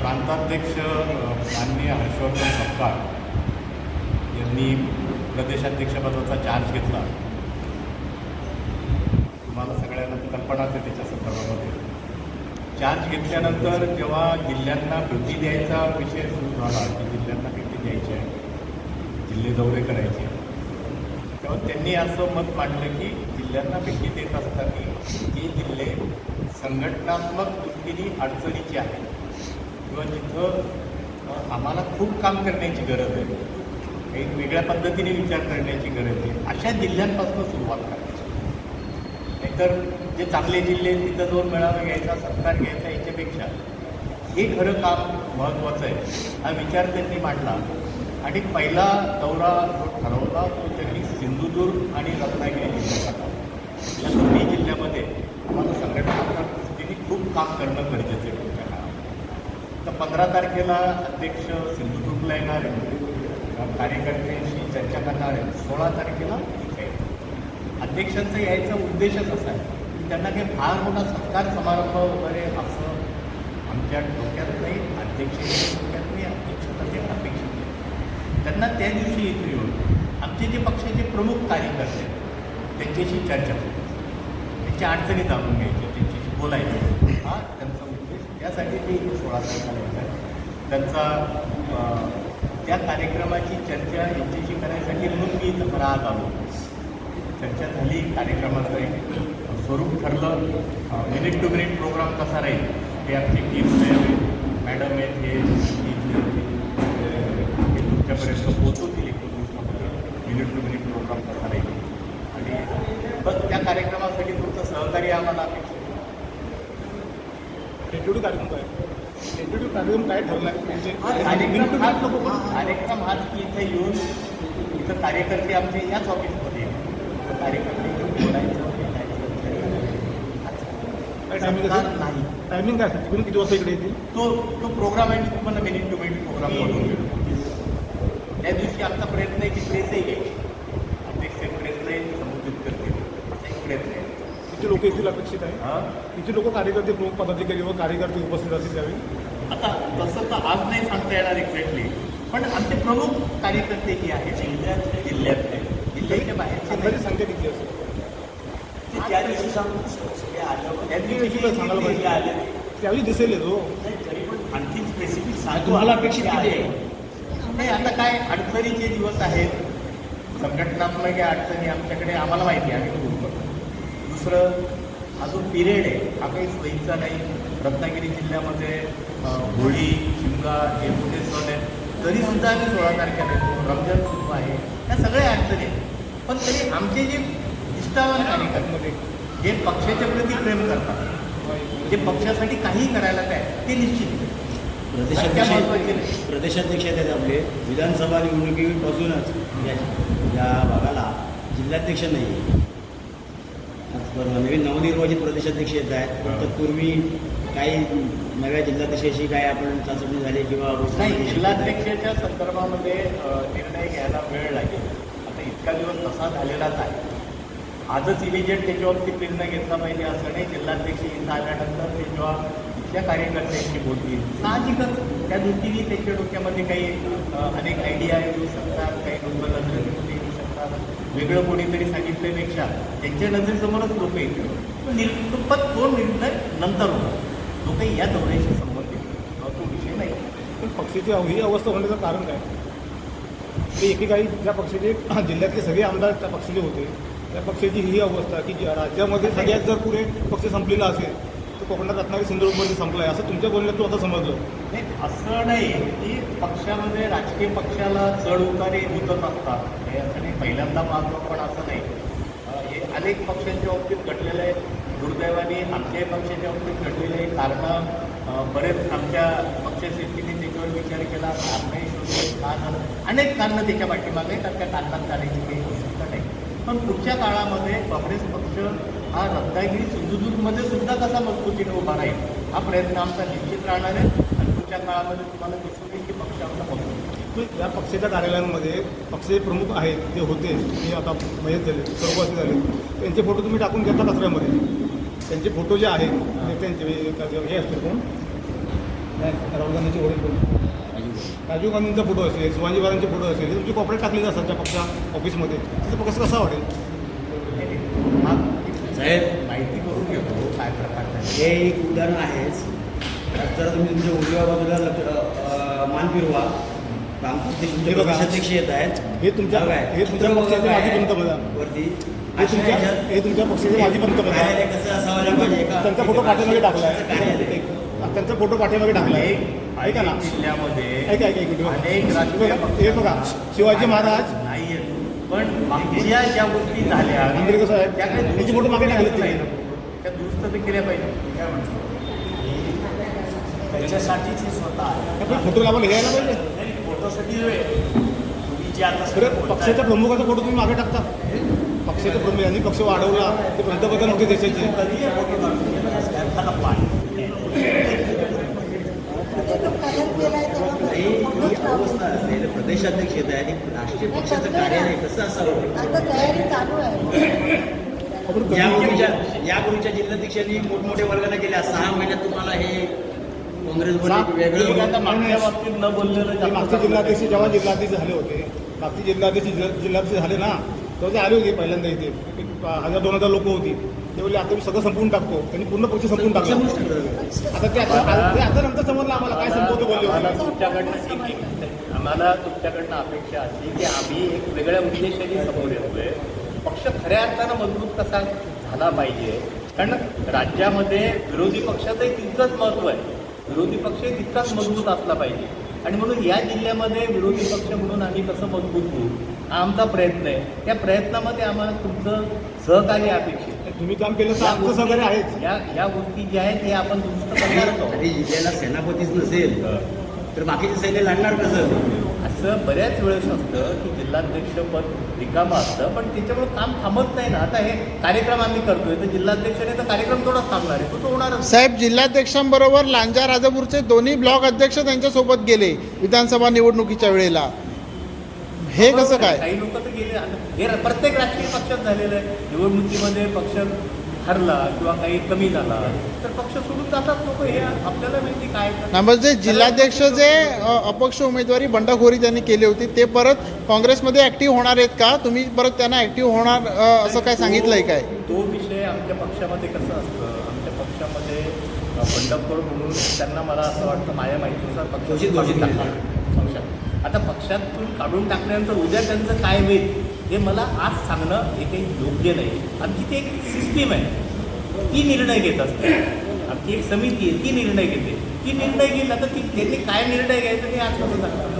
प्रांताध्यक्ष माननीय हर्षवर्धन सपकाळ यांनी प्रदेशाध्यक्षपदाचा चार्ज घेतला. तुम्हाला सगळ्यांना कल्पनाच आहे त्याच्या संदर्भामध्ये. चार्ज घेतल्यानंतर जेव्हा जिल्ह्यांना भेटी द्यायचा विषय सुरू झाला की जिल्ह्यांना भेटी द्यायची आहे जिल्हे दौरे करायचे तेव्हा त्यांनी असं मत मांडलं की जिल्ह्यांना भेटी देत असताना हे जिल्हे संघटनात्मक दृष्टीने अडचणीचे आहेत. किंवा जिथं आम्हाला खूप काम करण्याची गरज आहे. एक वेगळ्या पद्धतीने विचार करण्याची गरज आहे. अशा जिल्ह्यांपासून सुरुवात करायची. नाहीतर जे चांगले जिल्हे आहेत तिथं जोर मेळावा घ्यायचा सत्कार घ्यायचा याच्यापेक्षा हे खरं काम महत्त्वाचं आहे. हा विचार त्यांनी मांडला. आणि पहिला दौरा जो ठरवला तो त्यांनी सिंधुदुर्ग आणि रत्नागिरी जिल्ह्याचा या दोन्ही जिल्ह्यामध्ये आम्हाला संघटनात्मक दृष्टीने खूप काम करणं गरजेचं आहे. पंधरा तारखेला अध्यक्ष सिंधुदुर्गला येणार आहे कार्यकर्त्यांशी चर्चा करणार आहे सोळा तारखेला इथे अध्यक्षांचा यायचा उद्देशच असा आहे की त्यांना काही फार मोठा सत्कार समारंभ वगैरे असं आमच्या डोक्यात नाही अध्यक्षांच्या डोक्यात नाही अध्यक्षता ते अपेक्षित आहे त्यांना त्या दिवशी इथे येऊन आमचे जे पक्षाचे प्रमुख कार्यकर्ते त्यांच्याशी चर्चा करायची. त्यांच्या अडचणी जाणून घ्यायच्या त्यांच्याशी बोलायचं. हा त्यांचा यासाठी त्यासाठी सोळा तारखेला त्यांचा त्या कार्यक्रमाची चर्चा यांच्याशी करायसाठी म्हणून मी इथं राहत आलो. चर्चा झाली कार्यक्रमाचं एक स्वरूप ठरलं. मिनिट टू मिनिट प्रोग्राम कसा राहील ते आमची टीम मॅडम आहेत हे तुमच्यापर्यंत पोहोचवतील एकूण मिनिट टू मिनिट प्रोग्राम कसा राहील. आणि बस त्या कार्यक्रमासाठी तुमचं सहकार्य आम्हाला अपेक्षित टेंटेटिव्ह कार्यक्रम काय? टेंटेटिव्ह कार्यक्रम काय ठरला म्हणजे कार्यक्रम हाच की इथे येऊन इथं कार्यकर्ते आमचे याच ऑफिसमध्ये कार्यकर्ते टायमिंग नाही. काय असेल तुम्ही किती वाजता इकडे येतील? तो तो प्रोग्राम आहे तुम्हाला मिनिट टू मिनिट प्रोग्राम बनवून त्या दिवशी आमचा प्रयत्न आहे की प्रेसही घ्यायची. अध्यक्ष प्रेसलाही संबोधित करतील. असा एक प्रयत्न आहे. किती लोक येतील अपेक्षित आहे हा? किती लोक कार्यकर्ते प्रमुख पदाधिकारी व कार्यकर्ते उपस्थित असतील त्यावेळी. आता तसं तर आज नाही सांगता येणार एक्झॅक्टली पण आमचे प्रमुख कार्यकर्ते जे आहेत जिल्ह्यातले जिल्ह्यातले जिल्ह्याच्या बाहेरचे. संख्या किती असेल ते त्या दिवशी सांगतो सगळे दिवशी सांगायला ते आले पाहिजे त्यावेळी दिसेल जो नाही तरी पण आणखी स्पेसिफिक सांगतो तुम्हाला अपेक्षित आहे. नाही आता काय अडचणीचे दिवस आहेत. संघटनात्मक या अडचणी आमच्याकडे आम्हाला माहिती आहे. दुसरं अजून पिरियड आहे. हा काही सोयीचा नाही. रत्नागिरी जिल्ह्यामध्ये होळी शिमगा हे मोठे सण आहेत. तरी सुद्धा आम्ही सोळा तारखेला येतो. रमजान सुरू आहे. या सगळ्या अडचणी आहेत. पण तरी आमचे जे निष्ठावान कार्यकर्ते जे पक्षाच्या प्रती प्रेम करतात जे पक्षासाठी काहीही करायला काय ते निश्चित. प्रदेशाध्यक्ष प्रदेशाध्यक्ष आहेत आपले. विधानसभा निवडणुकीपासूनच या या भागाला जिल्हाध्यक्ष नाही. आहे बरोबर नवीन नवनिर्वाचित प्रदेशाध्यक्ष येत आहेत. पण तत्पूर्वी काही नव्या जिल्हाध्यक्षाशी काय आपण चाचपणी झाली किंवा नाही जिल्हाध्यक्षाच्या संदर्भामध्ये निर्णय घ्यायला वेळ लागेल. आता इतका दिवस तसा झालेलाच आहे. आजच इमिजिएट त्याच्यावरती निर्णय घेतला पाहिजे असं नाही. जिल्हाध्यक्ष इथं आल्यानंतर ते जेव्हा इथल्या कार्यकर्त्यांशी बोलतील. साहजिकच त्या दृष्टीने त्यांच्या डोक्यामध्ये काही अनेक आयडिया येऊ शकतात काही लोक वेगळं कोणीतरी सांगितल्यापेक्षा त्यांच्या नजरेसमोरच लोक येतील. पण निर् पण तो निर्णय नंतर होणार जो काही या दौऱ्याशी संबंधित तो विषय नाही. पण पक्षाची ही अवस्था होण्याचं कारण काय? ते एकेकाळी ज्या पक्षाचे जिल्ह्यातले सगळे आमदार त्या पक्षाचे होते. त्या पक्षाची ही अवस्था की ज्या राज्यामध्ये सगळ्यात जर पुढे पक्ष संपलेला असेल तर कोकणात रत्नागिरी सिंधुदुर्गमध्ये संपला आहे असं तुमच्या बोलण्यात आता समजलं. नाही असं नाही. की पक्षामध्ये राजकीय पक्षाला चढ उतारे होतच असतात. हे असं नाही पहिल्यांदा पाहतो पण असं नाही. हे अनेक पक्षांच्या बाबतीत घडलेलं आहे. दुर्दैवाने आमच्याही पक्षाच्या बाबतीत घडलेले आहे. कारणं बरेच आमच्या पक्षश्रेष्ठीने त्याच्यावर विचार केला. कारणही शोधले अनेक कारणं त्याच्या पाठीमागे तर त्या कारणात काढायची काही आवश्यकता नाही. पण पुढच्या काळामध्ये काँग्रेस पक्ष हा रत्नागिरी सिंधुदुर्गमध्ये सुद्धा कसा मजबूतीने उभा राहील हा प्रयत्न आमचा निश्चित राहणार आहे. आणि पुढच्या काळामध्ये तुम्हाला दिसून येईल की तर या पक्षाच्या कार्यालयांमध्ये पक्षाचे प्रमुख आहेत जे होते ते आता मयत झाले सर्ववासी झाले. त्यांचे फोटो तुम्ही टाकून घेता कचऱ्यामध्ये त्यांचे फोटो जे आहेत नेत्यांचे हे असतील कोण? नाही, राहुल गांधीचे वडील कोण? राजीव गांधींचा फोटो असेल शिवाजी महाराजांचे फोटो असेल हे तुमचे कॉपरेट टाकलेले असतात त्या पक्षा ऑफिसमध्ये. तिथं कसं कसं वाटेल हा? साहेब माहिती करून घेतो काय प्रकार. हे एक उदाहरण आहेच. जर तुम्ही तुमच्या उजव्या बाजूला लक्ष- मान फिरवा. रामकृष्ण. प्रदेशाध्यक्ष येत आहेत. हे तुमच्या हे तुमच्या पक्षाचे माजी आहे. पंतप्रधान. वरती. हे तुमच्या हे तुमच्या पक्षाचे माजी कार्यालय पंतप्रधान. कसं असावं पाहिजे एका त्यांचा फोटो पाठीमागे पक्षाचं कार्यालय. त्यांचा फोटो पाठीमागे टाकलाय अनेक ऐका ना. जिल्ह्यामध्ये ऐका ऐका एक मिनिट. अनेक हे राजकीय बघा, हे बघा. शिवाजी महाराज नाही पण मागच्या ज्या गोष्टी झाल्या आंबेडकर साहेब, त्या काही याचे फोटो मागे टाकले. नाही. त्या दुरुस्त केल्या पाहिजे. त्याच्यासाठीच हे स्वतः आहे. आपण फोटो लावायला हे यायला पाहिजे. नाही, फोटोसाठी नव्हे तुम्ही जे आता पक्षाच्या प्रमुखाचा फोटो तुम्ही मागे टाकता. पक्षाचे प्रमुख यांनी पक्ष वाढवला ते पंतप्रधान होते देशाचे. कधी फोटो प्रदेशाध्यक्ष येत आहेत एक राष्ट्रीय पक्षाचं कार्यालय कसं असावं? आता तयारी चालू आहे. आपण यापूर्वीच्या यापूर्वीच्या जिल्हाध्यक्षांनी मोठमोठे वर्गाला गेल्या. सहा महिन्यात तुम्हाला हे मागचे जिल्हाध्यक्ष जेव्हा जिल्हाध्यक्ष झाले होते मागचे जिल्हाध्यक्ष जिल्हा- जिल्हाध्यक्ष झाले ना तेव्हा ते आले होते पहिल्यांदा इथे. हजार दोन हजार लोक होती. ते बोलले आता मी सगळं संपवून टाकतो. त्यांनी पूर्ण पक्ष संपवून टाकला. आता ते आता ते आता नंतर समजलं आम्हाला काय संपवतो बोलले तुमच्याकडनं आम्हाला तुमच्याकडनं अपेक्षा अशी की आम्ही एक वेगळ्या उद्देशाने समोर येतोय. पक्ष खऱ्या अर्थानं मजबूत कसा झाला पाहिजे? कारण राज्यामध्ये विरोधी पक्षाचंही तितकंच महत्त्व आहे. विरोधी पक्षही तितकाच मजबूत असला पाहिजे. आणि म्हणून या जिल्ह्यामध्ये विरोधी पक्ष म्हणून आम्ही कसं मजबूत होऊ हा आमचा प्रयत्न आहे. त्या प्रयत्नामध्ये आम्हाला तुमचं सहकार्य अपेक्षित आहे. तुम्ही काम केलं तर आहेच गोष्टी- या या गोष्टी ज्या आहेत हे आपण दुरुस्त करणार जिल्ह्याला सेनापतीच नसेल तर बाकीचे सैन्य लढणार कसं? असं बऱ्याच वेळेस असतं की जिल्हाध्यक्षपद रिकामं असतं पण त्याच्यामुळे काम थांबत नाही ना. आता हे कार्यक्रम आम्ही करतोय तर जिल्हाध्यक्षाने तर कार्यक्रम थोडाच थांबणार आहे. तो तो होणारच. साहेब जिल्हाध्यक्षांबरोबर लांजा राजापूरचे दोन्ही ब्लॉक अध्यक्ष त्यांच्यासोबत गेले विधानसभा निवडणुकीच्या वेळेला. हे कसं काय? काही लोक तर गेले. आता हे प्रत्येक राजकीय पक्षात झालेलं आहे. निवडणुकीमध्ये पक्ष हरला किंवा काही कमी झाला तर पक्ष सोडून जातात लोक हे आपल्याला माहिती काय तर. ना म्हणजे जिल्हाध्यक्ष जे अपक्ष उमेदवारी बंडखोरी त्यांनी केली होती ते परत काँग्रेसमध्ये ऍक्टिव्ह होणार आहेत का? तुम्ही परत त्यांना ऍक्टिव्ह होणार असं काय सांगितलंय काय? तो विषय आमच्या पक्षामध्ये कसं असतं? आमच्या पक्षामध्ये बंडखोर म्हणून त्यांना मला असं वाटतं माझ्या माहितीनुसार घोषित टाकणार. पक्षात. आता पक्षातून काढून टाकल्यानंतर उद्या त्यांचं काय होईल? हे मला आज सांगणं हे काही योग्य नाही. आमची ती एक सिस्टीम आहे. ती निर्णय घेत असते. आमची एक समिती आहे ती निर्णय घेते. ती निर्णय घेईल आता ती त्यांनी काय निर्णय घ्यायचा ते आज कसं सांगतात